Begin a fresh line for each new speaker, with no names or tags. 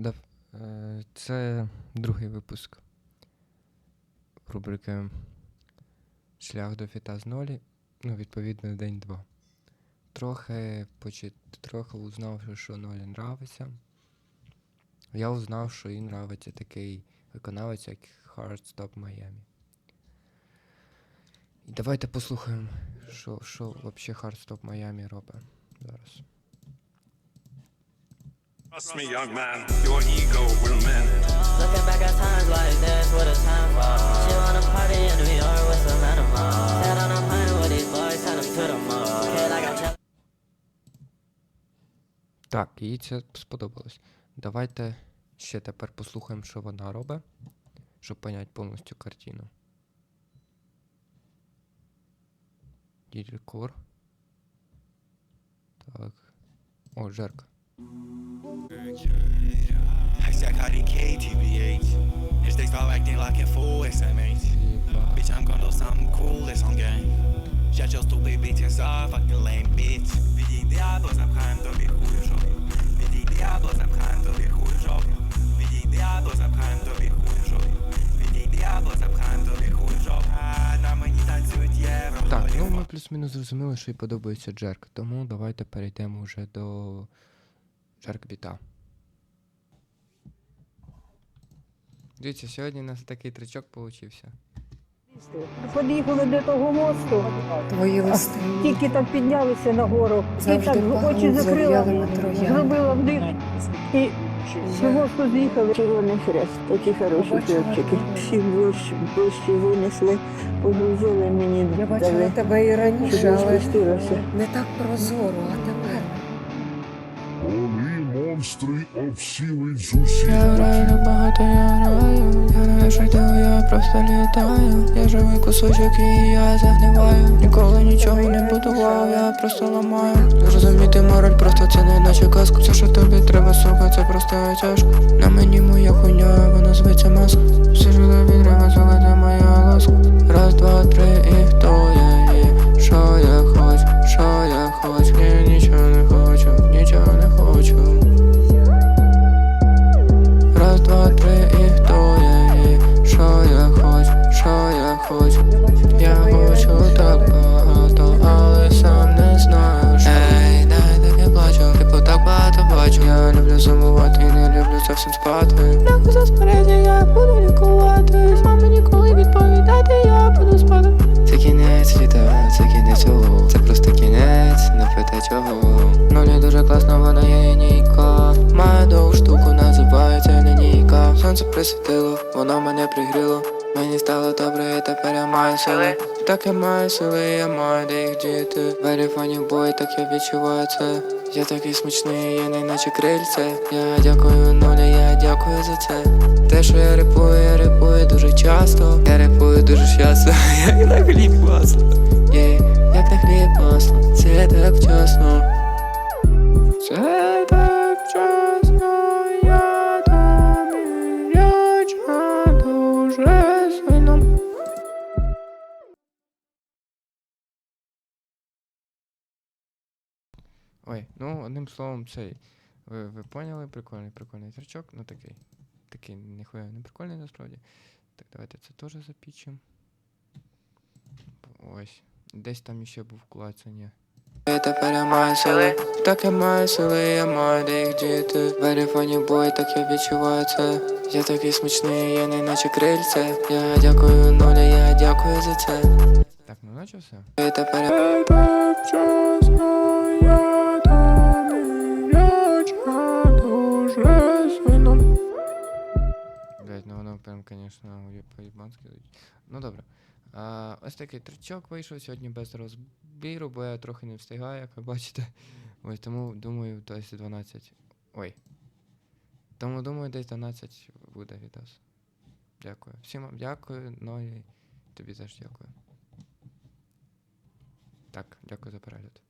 Да, е, це другий випуск рубрики Шлях до фіта з нолі. Ну, відповідно, день 2. Трохи, почит... Трохи узнав, що Нолі нравиться. Я узнав, що їй нравиться такий виконавець, як Hardstop Miami. І давайте послухаємо, що, що взагалі Hardstop Miami робить зараз.
Trust me, young man, your ego will mend.
Looking back at times like this, what a time for. She wanna party in New York with some animals. Sat on a plane with these boys, sent them to the mall. Kid.
Так, їй це сподобалось. Давайте ще тепер послухаємо, що вона робить, щоб поняти повністю картину. Діркор. Так. О, жерка.
Hashtag IDK, TBH. If they start acting like a fool, SMH. Bitch, I'm gonna do something cool, it's on game. Shut your stupid bitch inside, fucking lame bitch. W żołdzie. Vidí diablo, zapchałem tobie chuj w żołdzie. Vidí diablo, zapchałem tobie chuj w żołdzie. Vidí diablo, zapchałem tobie chuj w żołdzie. A na mені танцюють євро.
Так, ну ми плюс-мінус зрозуміли, що їй подобається джерк. Тому давайте перейдемо вже до джерк біта. Дивіться, сьогодні у нас такий тричок получився.
Під'їхали до того мосту,
Твої листи
тільки там піднялися нагору, і
завжди
так очі закрила,
трояндами.
зробила вдих, і з мосту з'їхали.
Червоний хрест, такі хороші
Побачила
хлопчики.
тебе.
Всі ближче, ближче винесли, погрузили мені.
Я бачила
дали,
тебе і раніше,
я
але
спустилася.
не так прозоро, а тепер.
Монстри обсіли з усіх
Я граю багато, я граю. Я не шайтаю, я просто літаю. Я живий кусочок і я загниваю. Ніколи нічого не будував, я просто ламаю. Зрозуміти мораль, просто це не наче казка. Все, що тобі треба, сука, це просто тяжко. На мені моя хуйня, вона зветься маска. Все, тобі треба, сука, моя ласка. Раз, спати. Так заспереді я буду лікуватись. Мамі ніколи відповідати, я буду спати. Це кінець літа, це кінець цього. Це просто кінець, не питай чого. Нолі дуже класна, вона є лінійка. Має довгу штуку, називається лінійка. Сонце присвітило, воно мене пригріло. Мені стало добре, і тепер я маю сили. Так я маю сили, я маю де їх діти. Very funny boy, так я відчуваю це. Я такий смачний, я не наче крильце. Я дякую нулі, я дякую за це. Те, що я репую, я репую дуже часто. Я репую дуже часто, як на хліб масло. Є, як на хліб масло, це так вчасно. Це так Ой, ну одним словом, цей. Ви, ви поняли, прикольний, прикольний трючок, ну такий. Такий ніхуя не прикольний насправді. Так, давайте це теж запічемо. Ось. Десь там ще був клацання. Я тепер я маю сили, так я маю сили, я маю де їх діти. Funny boy, так я відчуваю це. Я такий смачний, я не наче крильце. Я дякую нулі, я дякую за це. Так, ну наче все. Тепер я прям, конечно, по-єбанськи. Ну добре. А, ось такий тричок вийшов сьогодні без розбіру, бо я трохи не встигаю, як ви бачите. Ось тому думаю, десь 12. Ой. Тому думаю, десь 12 буде відос. Дякую. Всім вам дякую, ну і тобі теж дякую. Так, дякую за перегляд.